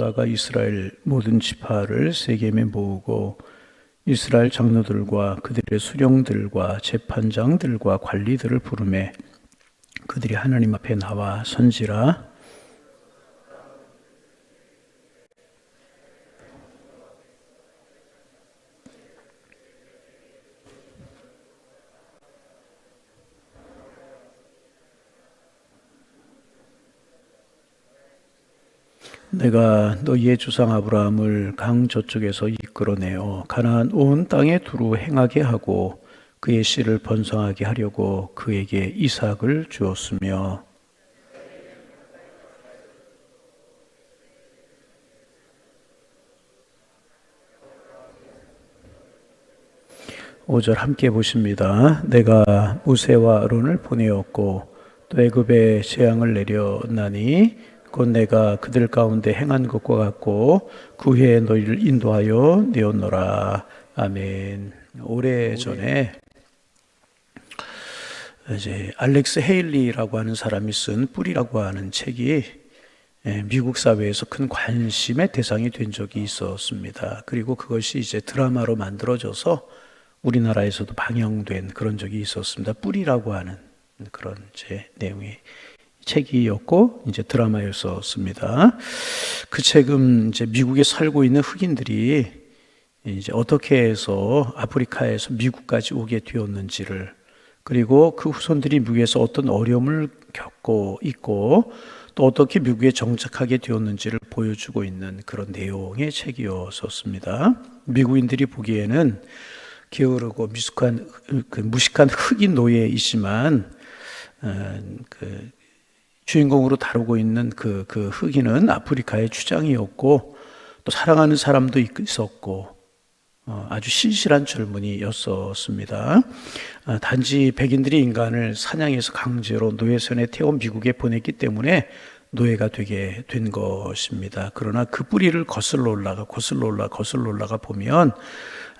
여호수아가 이스라엘 모든 지파를 세겜에 모으고 이스라엘 장로들과 그들의 수령들과 재판장들과 관리들을 부르매 그들이 하나님 앞에 나와 선지라 내가 너희의 주상 아브라함을 강 저쪽에서 이끌어내어 가나안 온 땅에 두루 행하게 하고 그의 씨를 번성하게 하려고 그에게 이삭을 주었으며 오절 함께 보십니다. 내가 무세와 아론을 보내었고 또 애굽에 재앙을 내려나니 곧 내가 그들 가운데 행한 것과 같고 그 후에 너희를 인도하여 내었노라. 아멘. 오래 전에 이제 알렉스 헤일리라고 하는 사람이 쓴 뿌리라고 하는 책이 예, 미국 사회에서 큰 관심의 대상이 된 적이 있었습니다. 그리고 그것이 이제 드라마로 만들어져서 우리나라에서도 방영된 그런 적이 있었습니다. 뿌리라고 하는 그런 제 내용이 책이었고 이제 드라마였었습니다. 그 책은 이제 미국에 살고 있는 흑인들이 이제 어떻게 해서 아프리카에서 미국까지 오게 되었는지를 그리고 그 후손들이 미국에서 어떤 어려움을 겪고 있고 또 어떻게 미국에 정착하게 되었는지를 보여주고 있는 그런 내용의 책이었었습니다. 미국인들이 보기에는 게으르고 미숙한 그 무식한 흑인 노예이지만 어, 그 주인공으로 다루고 있는 그, 그 흑인은 아프리카의 추장이었고 또 사랑하는 사람도 있었고 어, 아주 신실한 젊은이였었습니다. 아, 단지 백인들이 인간을 사냥해서 강제로 노예선에 태워 미국에 보냈기 때문에 노예가 되게 된 것입니다. 그러나 그 뿌리를 거슬러 올라가 거슬러 올라 거슬러 올라가 보면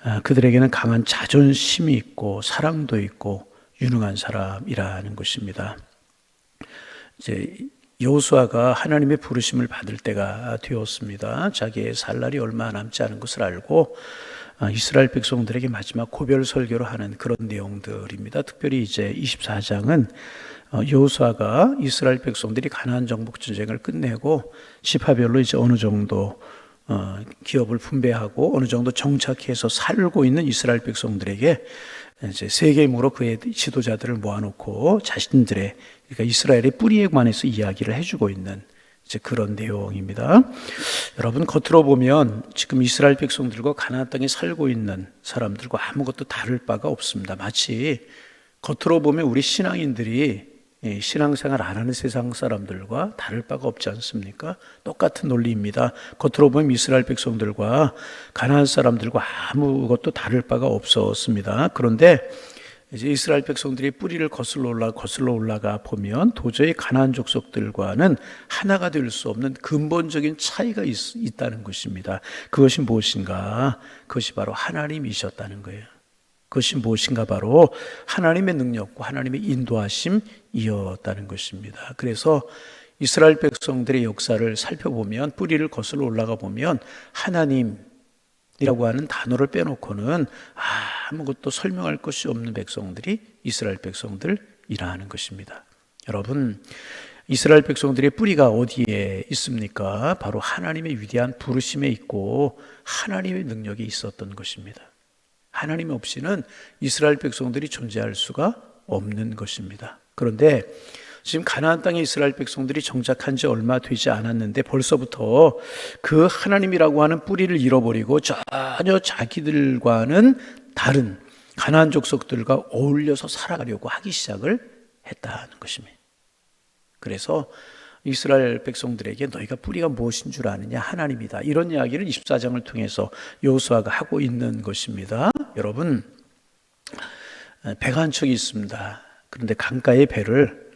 아, 그들에게는 강한 자존심이 있고 사랑도 있고 유능한 사람이라는 것입니다. 이제 여호수아가 하나님의 부르심을 받을 때가 되었습니다. 자기의 살 날이 얼마 남지 않은 것을 알고 아, 이스라엘 백성들에게 마지막 고별 설교를 하는 그런 내용들입니다. 특별히 이제 24장은 어, 여호수아가 이스라엘 백성들이 가나안 정복 전쟁을 끝내고 지파별로 이제 어느 정도 어, 기업을 분배하고 어느 정도 정착해서 살고 있는 이스라엘 백성들에게 이제 세계임으로 그의 지도자들을 모아놓고 자신들의 그러니까 이스라엘의 뿌리에 관해서 이야기를 해주고 있는 이제 그런 내용입니다. 여러분 겉으로 보면 지금 이스라엘 백성들과 가나안 땅에 살고 있는 사람들과 아무것도 다를 바가 없습니다. 마치 겉으로 보면 우리 신앙인들이 신앙생활 안 하는 세상 사람들과 다를 바가 없지 않습니까? 똑같은 논리입니다. 겉으로 보면 이스라엘 백성들과 가나안 사람들과 아무것도 다를 바가 없었습니다. 그런데 이제 이스라엘 백성들이 뿌리를 거슬러 올라 거슬러 올라가 보면 도저히 가나안 족속들과는 하나가 될 수 없는 근본적인 차이가 있, 있다는 것입니다. 그것이 무엇인가? 그것이 바로 하나님이셨다는 거예요. 그것이 무엇인가 바로 하나님의 능력과 하나님의 인도하심이었다는 것입니다. 그래서 이스라엘 백성들의 역사를 살펴보면 뿌리를 거슬러 올라가 보면 하나님 이라고 하는 단어를 빼놓고는 아무것도 설명할 것이 없는 백성들이 이스라엘 백성들이라는 것입니다. 여러분, 이스라엘 백성들의 뿌리가 어디에 있습니까? 바로 하나님의 위대한 부르심에 있고 하나님의 능력이 있었던 것입니다. 하나님 없이는 이스라엘 백성들이 존재할 수가 없는 것입니다. 그런데 지금 가나안 땅에 이스라엘 백성들이 정착한 지 얼마 되지 않았는데 벌써부터 그 하나님이라고 하는 뿌리를 잃어버리고 전혀 자기들과는 다른 가나안 족속들과 어울려서 살아가려고 하기 시작을 했다는 것입니다. 그래서 이스라엘 백성들에게 너희가 뿌리가 무엇인 줄 아느냐 하나님이다. 이런 이야기를 24장을 통해서 여호수아가 하고 있는 것입니다. 여러분 배가 한 척이 있습니다. 그런데 강가에 배를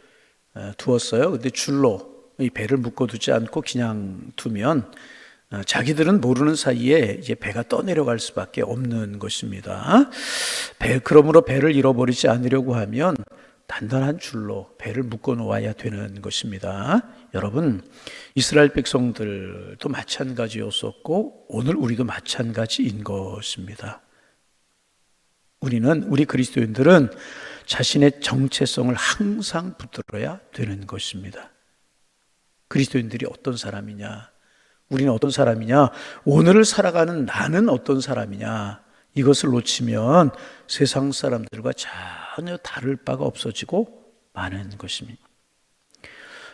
어, 두었어요. 근데 줄로 이 배를 묶어두지 않고 그냥 두면 어, 자기들은 모르는 사이에 이제 배가 떠내려갈 수밖에 없는 것입니다. 배, 그러므로 배를 잃어버리지 않으려고 하면 단단한 줄로 배를 묶어 놓아야 되는 것입니다. 여러분, 이스라엘 백성들도 마찬가지였었고, 오늘 우리도 마찬가지인 것입니다. 우리는, 우리 그리스도인들은 자신의 정체성을 항상 붙들어야 되는 것입니다. 그리스도인들이 어떤 사람이냐? 우리는 어떤 사람이냐? 오늘을 살아가는 나는 어떤 사람이냐? 이것을 놓치면 세상 사람들과 전혀 다를 바가 없어지고 많은 것입니다.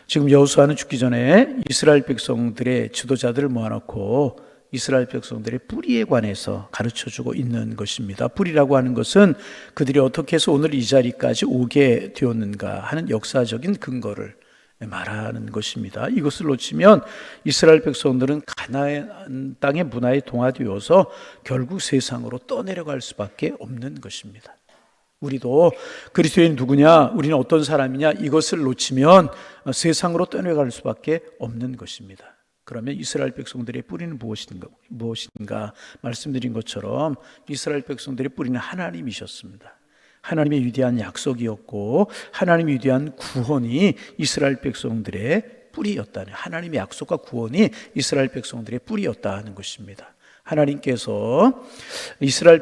지금 여호수아는 죽기 전에 이스라엘 백성들의 지도자들을 모아놓고 이스라엘 백성들의 뿌리에 관해서 가르쳐 주고 있는 것입니다. 뿌리라고 하는 것은 그들이 어떻게 해서 오늘 이 자리까지 오게 되었는가 하는 역사적인 근거를 말하는 것입니다. 이것을 놓치면 이스라엘 백성들은 가나안 땅의 문화에 동화되어서 결국 세상으로 떠내려갈 수밖에 없는 것입니다. 우리도 그리스도인 누구냐, 우리는 어떤 사람이냐 이것을 놓치면 세상으로 떠내려갈 수밖에 없는 것입니다. 그러면 이스라엘 백성들의 뿌리는 무엇인가, 무엇인가 말씀드린 것처럼 이스라엘 백성들의 뿌리는 하나님이셨습니다. 하나님의 위대한 약속이었고 하나님의 위대한 구원이 이스라엘 백성들의 뿌리였다는 하나님의 약속과 구원이 이스라엘 백성들의 뿌리였다는 것입니다. 하나님께서 이스라엘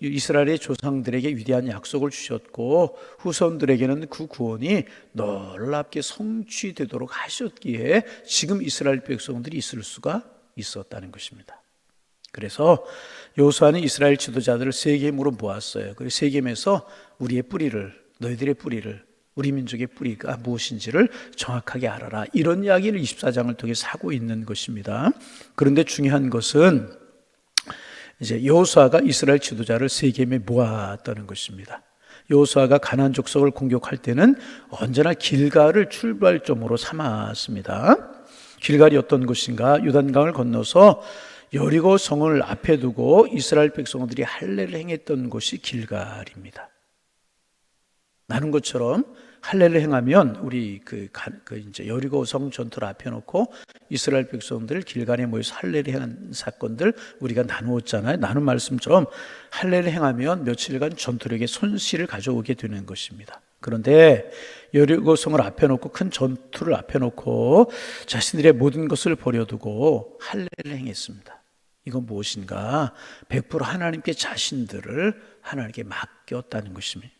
이스라엘의 조상들에게 위대한 약속을 주셨고 후손들에게는 그 구원이 놀랍게 성취되도록 하셨기에 지금 이스라엘 백성들이 있을 수가 있었다는 것입니다. 그래서 여호수아는 이스라엘 지도자들을 세겜으로 모았어요. 그리고 세겜에서 우리의 뿌리를 너희들의 뿌리를 우리 민족의 뿌리가 무엇인지를 정확하게 알아라. 이런 이야기를 24장을 통해 사고 있는 것입니다. 그런데 중요한 것은 이제 여호수아가 이스라엘 지도자를 세겜에 모았다는 것입니다. 여호수아가 가나안 족속을 공격할 때는 언제나 길가를 출발점으로 삼았습니다. 길갈이 어떤 곳인가? 유단강을 건너서 여리고 성을 앞에 두고 이스라엘 백성들이 할례를 행했던 곳이 길갈입니다. 나는 것처럼 할례를 행하면 우리 그, 그 이제 여리고 성 전투를 앞에 놓고 이스라엘 백성들 길간에 모여서 할례를 행한 사건들 우리가 나누었잖아요. 나눈 말씀처럼 할례를 행하면 며칠간 전투력에 손실을 가져오게 되는 것입니다. 그런데 여리고 성을 앞에 놓고 큰 전투를 앞에 놓고 자신들의 모든 것을 버려두고 할례를 행했습니다. 이건 무엇인가? 100% 하나님께 자신들을 하나님께 맡겼다는 것입니다.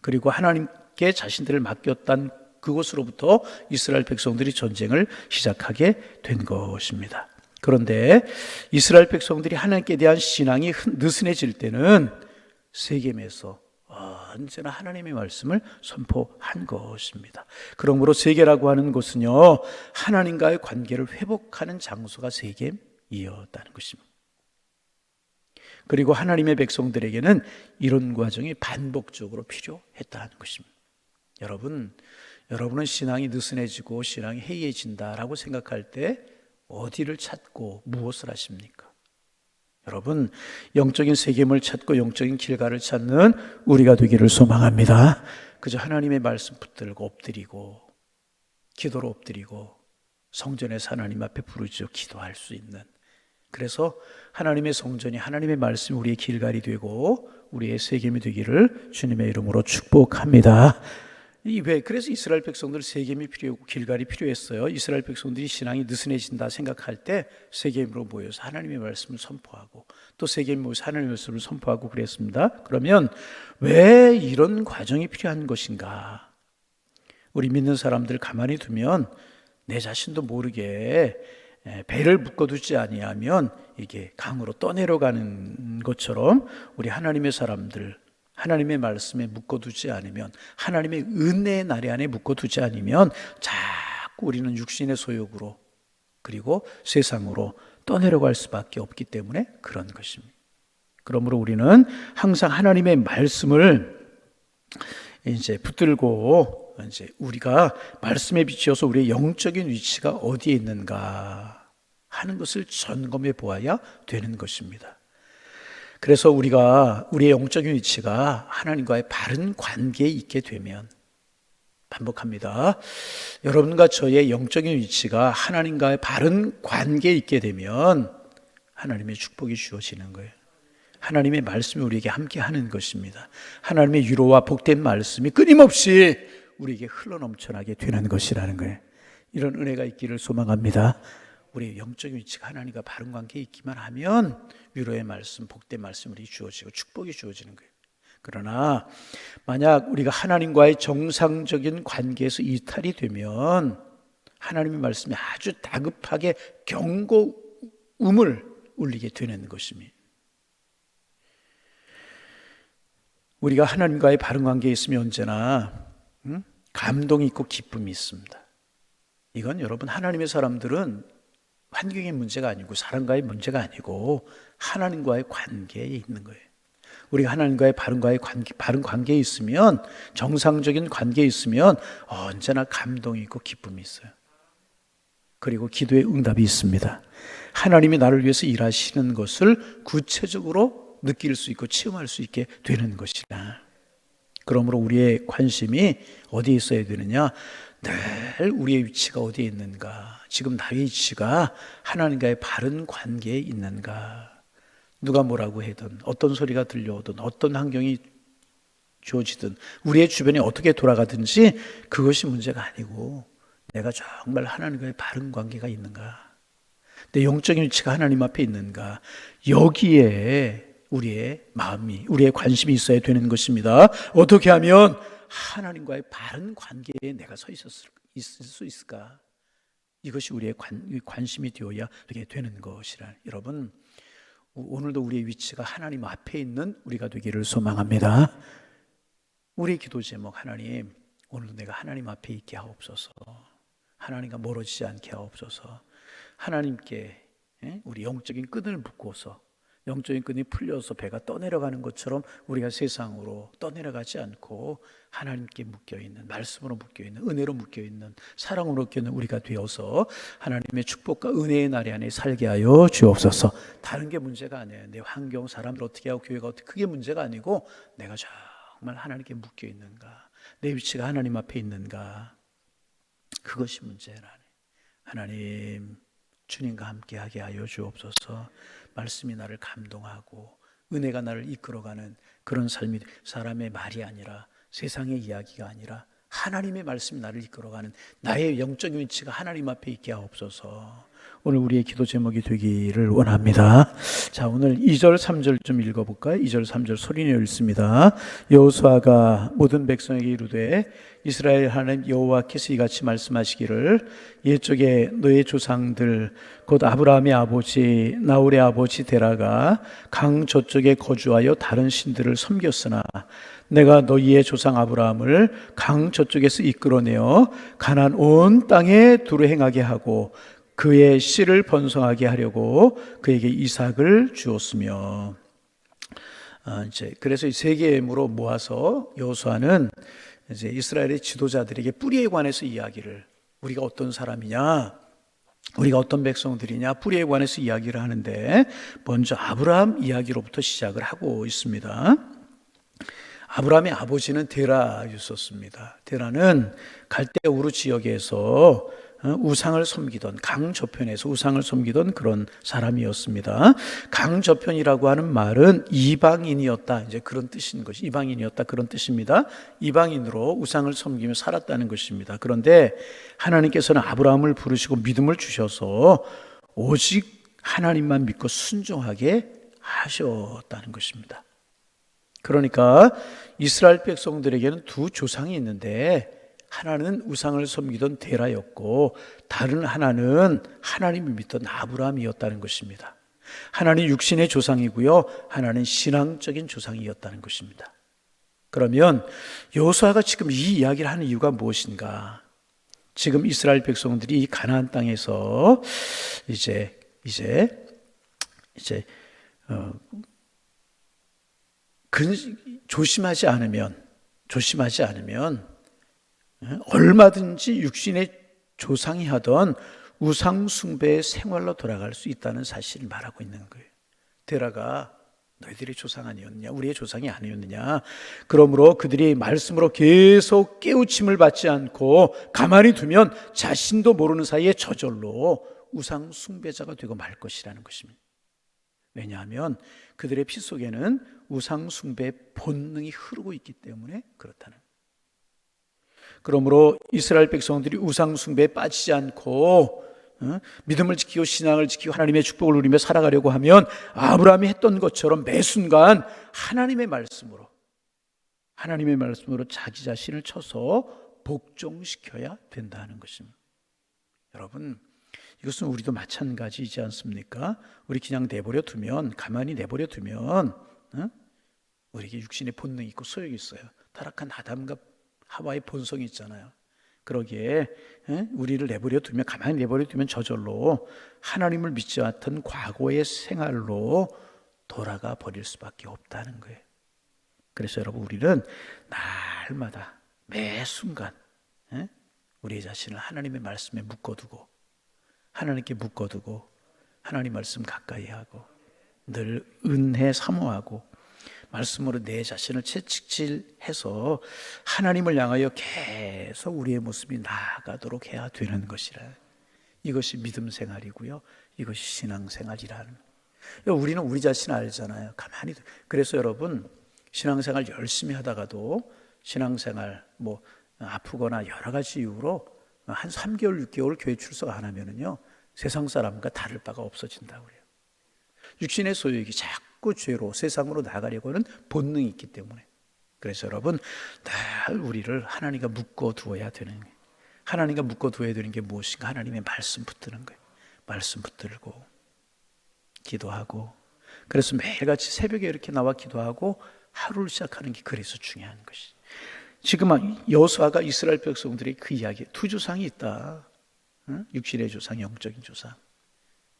그리고 하나님 께 자신들을 맡겼단 그곳으로부터 이스라엘 백성들이 전쟁을 시작하게 된 것입니다. 그런데 이스라엘 백성들이 하나님께 대한 신앙이 느슨해질 때는 세겜에서 언제나 하나님의 말씀을 선포한 것입니다. 그러므로 세계라고 하는 곳은요, 하나님과의 관계를 회복하는 장소가 세겜, 이었다는 것입니다. 그리고 하나님의 백성들에게는 이런 과정이 반복적으로 필요했다는 것입니다. 여러분, 여러분은 신앙이 느슨해지고 신앙이 해이해진다라고 생각할 때 어디를 찾고 무엇을 하십니까? 여러분, 영적인 세계을 찾고 영적인 길가를 찾는 우리가 되기를 소망합니다. 그저 하나님의 말씀 붙들고 엎드리고 기도로 엎드리고 성전에서 하나님 앞에 부르짖어 기도할 수 있는 그래서 하나님의 성전이 하나님의 말씀이 우리의 길갈이 되고 우리의 세겜이 되기를 주님의 이름으로 축복합니다. 왜 그래서 이스라엘 백성들 세겜이 필요하고 길갈이 필요했어요. 이스라엘 백성들이 신앙이 느슨해진다 생각할 때 세겜으로 모여서 하나님의 말씀을 선포하고 또 세겜 모여서 하나님의 말씀을 선포하고 그랬습니다. 그러면 왜 이런 과정이 필요한 것인가? 우리 믿는 사람들 가만히 두면 내 자신도 모르게 예, 배를 묶어두지 아니하면 이게 강으로 떠내려가는 것처럼 우리 하나님의 사람들 하나님의 말씀에 묶어두지 않으면 하나님의 은혜의 나래 안에 묶어두지 않으면 자꾸 우리는 육신의 소욕으로 그리고 세상으로 떠내려갈 수밖에 없기 때문에 그런 것입니다. 그러므로 우리는 항상 하나님의 말씀을 이제 붙들고 이제 우리가 말씀에 비추어서 우리의 영적인 위치가 어디에 있는가 하는 것을 점검해 보아야 되는 것입니다. 그래서 우리가 우리의 영적인 위치가 하나님과의 바른 관계에 있게 되면 반복합니다. 여러분과 저의 영적인 위치가 하나님과의 바른 관계에 있게 되면 하나님의 축복이 주어지는 거예요. 하나님의 말씀이 우리에게 함께 하는 것입니다. 하나님의 위로와 복된 말씀이 끊임없이 우리에게 흘러넘쳐나게 되는 것이라는 거예요. 이런 은혜가 있기를 소망합니다. 우리의 영적인 위치가 하나님과 바른 관계에 있기만 하면 위로의 말씀, 복된 말씀이 주어지고 축복이 주어지는 거예요. 그러나 만약 우리가 하나님과의 정상적인 관계에서 이탈이 되면 하나님의 말씀이 아주 다급하게 경고음을 울리게 되는 것입니다. 우리가 하나님과의 바른 관계에 있으면 언제나 음? 감동이 있고 기쁨이 있습니다. 이건 여러분 하나님의 사람들은 환경의 문제가 아니고 사람과의 문제가 아니고 하나님과의 관계에 있는 거예요. 우리가 하나님과의 바른 과의 관계, 바른 관계에 있으면 정상적인 관계에 있으면 언제나 감동이 있고 기쁨이 있어요. 그리고 기도의 응답이 있습니다. 하나님이 나를 위해서 일하시는 것을 구체적으로 느낄 수 있고 체험할 수 있게 되는 것이다. 그러므로 우리의 관심이 어디에 있어야 되느냐? 늘 우리의 위치가 어디에 있는가? 지금 나의 위치가 하나님과의 바른 관계에 있는가? 누가 뭐라고 해든 어떤 소리가 들려오든 어떤 환경이 주어지든 우리의 주변이 어떻게 돌아가든지 그것이 문제가 아니고 내가 정말 하나님과의 바른 관계가 있는가? 내 영적인 위치가 하나님 앞에 있는가? 여기에 우리의 마음이, 우리의 관심이 있어야 되는 것입니다. 어떻게 하면 하나님과의 바른 관계에 내가 서 있었을, 있을 수 있을까? 이것이 우리의 관, 관심이 되어야 되게 되는 것이라. 여러분, 오늘도 우리의 위치가 하나님 앞에 있는 우리가 되기를 소망합니다. 우리 기도 제목 하나님, 오늘도 내가 하나님 앞에 있게 하옵소서. 하나님과 멀어지지 않게 하옵소서. 하나님께 예? 우리 영적인 끈을 묶고서 영적인 끈이 풀려서 배가 떠내려가는 것처럼 우리가 세상으로 떠내려가지 않고 하나님께 묶여 있는 말씀으로 묶여 있는 은혜로 묶여 있는 사랑으로 묶여 있는 우리가 되어서 하나님의 축복과 은혜의 나리 안에 살게 하여 주옵소서. 다른 게 문제가 아니에요. 내 환경, 사람들 어떻게 하고 교회가 어떻게 그게 문제가 아니고 내가 정말 하나님께 묶여 있는가? 내 위치가 하나님 앞에 있는가? 그것이 문제라네. 하나님 주님과 함께하게 하여 주옵소서. 말씀이 나를 감동하고 은혜가 나를 이끌어가는 그런 삶이 사람의 말이 아니라 세상의 이야기가 아니라 하나님의 말씀이 나를 이끌어가는 나의 영적인 위치가 하나님 앞에 있게 하옵소서. 오늘 우리의 기도 제목이 되기를 원합니다. 자, 오늘 2절, 3절 좀 읽어볼까요? 2절, 3절 소리내어 읽습니다. 여호수아가 모든 백성에게 이르되 이스라엘 하나님 여호와께서 이같이 말씀하시기를 옛적에 너의 조상들 곧 아브라함의 아버지 나홀의 아버지 데라가 강 저쪽에 거주하여 다른 신들을 섬겼으나 내가 너희의 조상 아브라함을 강 저쪽에서 이끌어내어 가난 온 땅에 두루 행하게 하고 그의 씨를 번성하게 하려고 그에게 이삭을 주었으며 아, 이제 그래서 이 세 개의 예물로 모아서 여호수아는 이제 이스라엘의 지도자들에게 뿌리에 관해서 이야기를 우리가 어떤 사람이냐 우리가 어떤 백성들이냐 뿌리에 관해서 이야기를 하는데 먼저 아브라함 이야기로부터 시작을 하고 있습니다. 아브라함의 아버지는 데라였었습니다. 데라는 갈대 우르 지역에서 어, 우상을 섬기던 강 저편에서 우상을 섬기던 그런 사람이었습니다. 강 저편이라고 하는 말은 이방인이었다. 이제 그런 뜻인 것이 이방인이었다 그런 뜻입니다. 이방인으로 우상을 섬기며 살았다는 것입니다. 그런데 하나님께서는 아브라함을 부르시고 믿음을 주셔서 오직 하나님만 믿고 순종하게 하셨다는 것입니다. 그러니까 이스라엘 백성들에게는 두 조상이 있는데 하나는 우상을 섬기던 데라였고 다른 하나는 하나님을 믿던 아브라함이었다는 것입니다. 하나는 육신의 조상이고요. 하나는 신앙적인 조상이었다는 것입니다. 그러면 여호수아가 지금 이 이야기를 하는 이유가 무엇인가? 지금 이스라엘 백성들이 이 가나안 땅에서 이제 이제 이제 어, 근, 조심하지 않으면 조심하지 않으면 얼마든지 육신의 조상이 하던 우상숭배의 생활로 돌아갈 수 있다는 사실을 말하고 있는 거예요. 데라가 너희들의 조상 아니었느냐? 우리의 조상이 아니었느냐? 그러므로 그들이 말씀으로 계속 깨우침을 받지 않고 가만히 두면 자신도 모르는 사이에 저절로 우상 숭배자가 되고 말 것이라는 것입니다. 왜냐하면 그들의 피 속에는 우상 숭배 본능이 흐르고 있기 때문에 그렇다는. 그러므로 이스라엘 백성들이 우상 숭배에 빠지지 않고 어? 믿음을 지키고 신앙을 지키고 하나님의 축복을 누리며 살아가려고 하면 아브라함이 했던 것처럼 매 순간 하나님의 말씀으로 하나님의 말씀으로 자기 자신을 쳐서 복종시켜야 된다는 것입니다. 여러분, 이것은 우리도 마찬가지이지 않습니까? 우리 그냥 내버려 두면 가만히 내버려 두면 어? 우리에게 육신의 본능이 있고 소욕이 있어요. 타락한 아담과 하와의 본성이 있잖아요. 그러기에 에? 우리를 내버려 두면 가만히 내버려 두면 저절로 하나님을 믿지 않던 과거의 생활로 돌아가 버릴 수밖에 없다는 거예요. 그래서 여러분 우리는 날마다 매 순간 에? 우리 자신을 하나님의 말씀에 묶어두고 하나님께 묶어두고 하나님 말씀 가까이 하고 늘 은혜 사모하고 말씀으로 내 자신을 채찍질해서 하나님을 향하여 계속 우리의 모습이 나아가도록 해야 되는 것이라. 이것이 믿음 생활이고요. 이것이 신앙 생활이라는. 우리는 우리 자신 알잖아요. 가만히. 그래서 여러분 신앙생활 열심히 하다가도 신앙생활 뭐 아프거나 여러 가지 이유로 한 3개월, 6개월 교회 출석 안 하면은요, 세상 사람과 다를 바가 없어진다고 그래요. 육신의 소유욕이 자꾸 죄로 세상으로 나가려고 하는 본능이 있기 때문에. 그래서 여러분, 늘 우리를 하나님과 묶어 두어야 되는 거예요. 하나님과 묶어 두어야 되는 게 무엇인가? 하나님의 말씀 붙드는 거예요. 말씀 붙들고, 기도하고. 그래서 매일같이 새벽에 이렇게 나와 기도하고 하루를 시작하는 게 그래서 중요한 것이. 지금 여수아가 이스라엘 백성들의 그 이야기, 두 조상이 있다. 육신의 조상, 영적인 조상.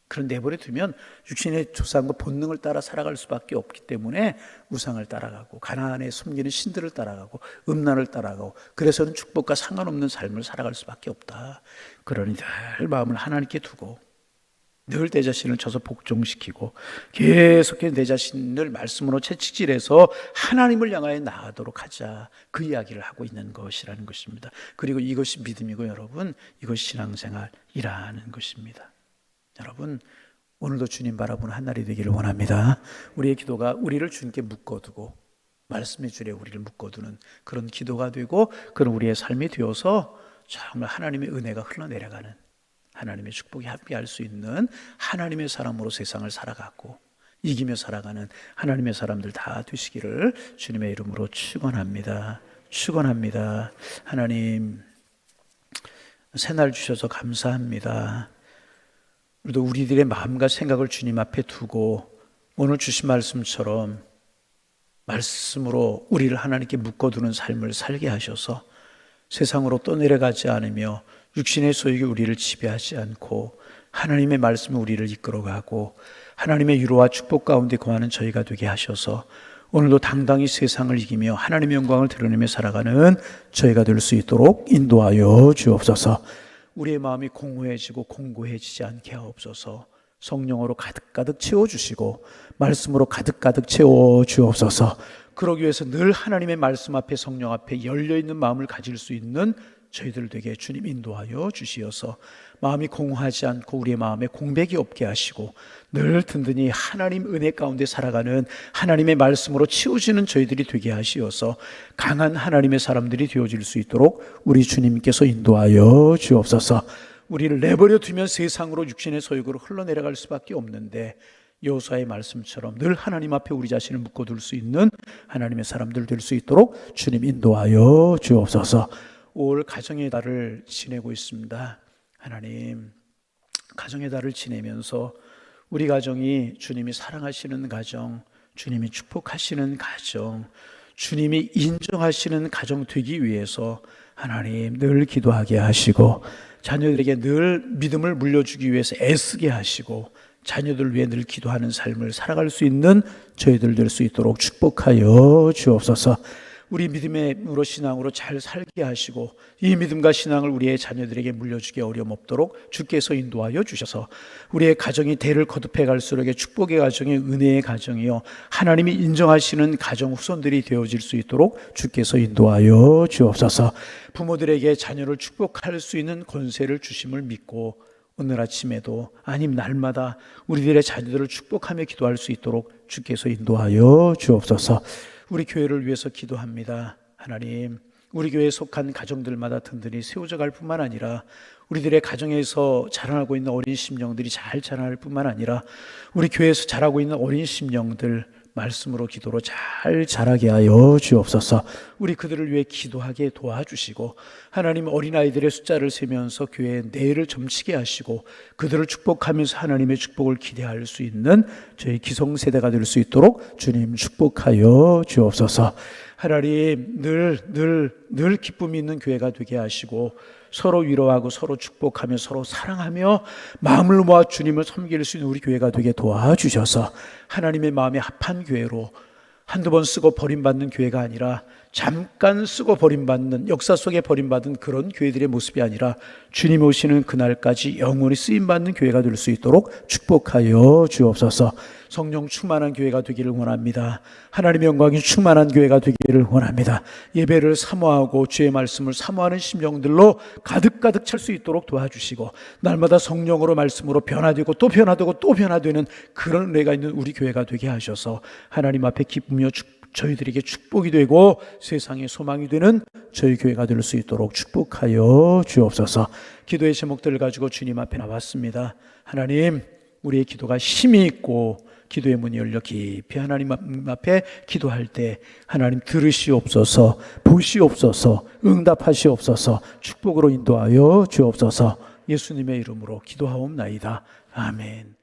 그런 내버려 두면 육신의 조상과 본능을 따라 살아갈 수밖에 없기 때문에 우상을 따라가고 가나안에 숨기는 신들을 따라가고 음란을 따라가고 그래서는 축복과 상관없는 삶을 살아갈 수밖에 없다. 그러니 늘 마음을 하나님께 두고 늘 내 자신을 쳐서 복종시키고 계속해서 내 자신을 말씀으로 채찍질해서 하나님을 향하여 나아가도록 하자. 그 이야기를 하고 있는 것이라는 것입니다. 그리고 이것이 믿음이고 여러분, 이것이 신앙생활이라는 것입니다. 여러분, 오늘도 주님 바라보는 한 날이 되기를 원합니다. 우리의 기도가 우리를 주님께 묶어두고 말씀의 줄에 우리를 묶어두는 그런 기도가 되고 그런 우리의 삶이 되어서 정말 하나님의 은혜가 흘러내려가는 하나님의 축복이 함께할 수 있는 하나님의 사람으로 세상을 살아가고 이기며 살아가는 하나님의 사람들 다 되시기를 주님의 이름으로 축원합니다. 축원합니다. 하나님 새날 주셔서 감사합니다. 우리도 우리들의 마음과 생각을 주님 앞에 두고 오늘 주신 말씀처럼 말씀으로 우리를 하나님께 묶어두는 삶을 살게 하셔서 세상으로 떠내려가지 않으며 육신의 소욕이 우리를 지배하지 않고 하나님의 말씀이 우리를 이끌어가고 하나님의 유로와 축복 가운데 거하는 저희가 되게 하셔서 오늘도 당당히 세상을 이기며 하나님의 영광을 드러내며 살아가는 저희가 될 수 있도록 인도하여 주옵소서. 우리의 마음이 공허해지고 공고해지지 않게 하옵소서. 성령으로 가득가득 채워주시고 말씀으로 가득가득 채워 주옵소서. 그러기 위해서 늘 하나님의 말씀 앞에 성령 앞에 열려 있는 마음을 가질 수 있는 저희들 되게 주님 인도하여 주시어서 마음이 공허하지 않고 우리의 마음에 공백이 없게 하시고 늘 든든히 하나님 은혜 가운데 살아가는 하나님의 말씀으로 치우지는 저희들이 되게 하시어서 강한 하나님의 사람들이 되어질 수 있도록 우리 주님께서 인도하여 주옵소서. 우리를 내버려 두면 세상으로 육신의 소욕으로 흘러내려갈 수밖에 없는데 여호수아의 말씀처럼 늘 하나님 앞에 우리 자신을 묶어둘 수 있는 하나님의 사람들 될 수 있도록 주님 인도하여 주옵소서. 올 가정의 달을 지내고 있습니다. 하나님, 가정의 달을 지내면서 우리 가정이 주님이 사랑하시는 가정, 주님이 축복하시는 가정, 주님이 인정하시는 가정 되기 위해서 하나님 늘 기도하게 하시고 자녀들에게 늘 믿음을 물려주기 위해서 애쓰게 하시고 자녀들 위해 늘 기도하는 삶을 살아갈 수 있는 저희들 될 수 있도록 축복하여 주옵소서. 우리 믿음으로 신앙으로 잘 살게 하시고 이 믿음과 신앙을 우리의 자녀들에게 물려주기 어려움 없도록 주께서 인도하여 주셔서 우리의 가정이 대를 거듭해 갈수록 축복의 가정이 은혜의 가정이요 하나님이 인정하시는 가정 후손들이 되어질 수 있도록 주께서 인도하여 주옵소서 부모들에게 자녀를 축복할 수 있는 권세를 주심을 믿고 오늘 아침에도 아님 날마다 우리들의 자녀들을 축복하며 기도할 수 있도록 주께서 인도하여 주옵소서. 우리 교회를 위해서 기도합니다. 하나님, 우리 교회에 속한 가정들마다 든든히 세워져 갈 뿐만 아니라 우리들의 가정에서 자라나고 있는 어린 심령들이 잘 자랄 뿐만 아니라 우리 교회에서 자라고 있는 어린 심령들 말씀으로 기도로 잘 자라게 하여 주옵소서. 우리 그들을 위해 기도하게 도와주시고 하나님 어린아이들의 숫자를 세면서 교회의 내일을 점치게 하시고 그들을 축복하면서 하나님의 축복을 기대할 수 있는 저희 기성세대가 될 수 있도록 주님 축복하여 주옵소서. 하나님 늘 늘 늘 기쁨이 있는 교회가 되게 하시고 서로 위로하고 서로 축복하며 서로 사랑하며 마음을 모아 주님을 섬길 수 있는 우리 교회가 되게 도와주셔서 하나님의 마음에 합한 교회로 한두 번 쓰고 버림받는 교회가 아니라 잠깐 쓰고 버림받는 역사 속에 버림받은 그런 교회들의 모습이 아니라 주님 오시는 그날까지 영원히 쓰임받는 교회가 될 수 있도록 축복하여 주옵소서 성령 충만한 교회가 되기를 원합니다. 하나님의 영광이 충만한 교회가 되기를 원합니다. 예배를 사모하고 주의 말씀을 사모하는 심령들로 가득가득 찰 수 있도록 도와주시고 날마다 성령으로 말씀으로 변화되고 또 변화되고 또 변화되는 그런 은혜가 있는 우리 교회가 되게 하셔서 하나님 앞에 기쁘며 축 저희들에게 축복이 되고 세상의 소망이 되는 저희 교회가 될 수 있도록 축복하여 주옵소서. 기도의 제목들을 가지고 주님 앞에 나왔습니다. 하나님, 우리의 기도가 힘이 있고 기도의 문이 열려 깊이 하나님 앞에 기도할 때 하나님 들으시옵소서, 보시옵소서, 응답하시옵소서, 축복으로 인도하여 주옵소서. 예수님의 이름으로 기도하옵나이다. 아멘.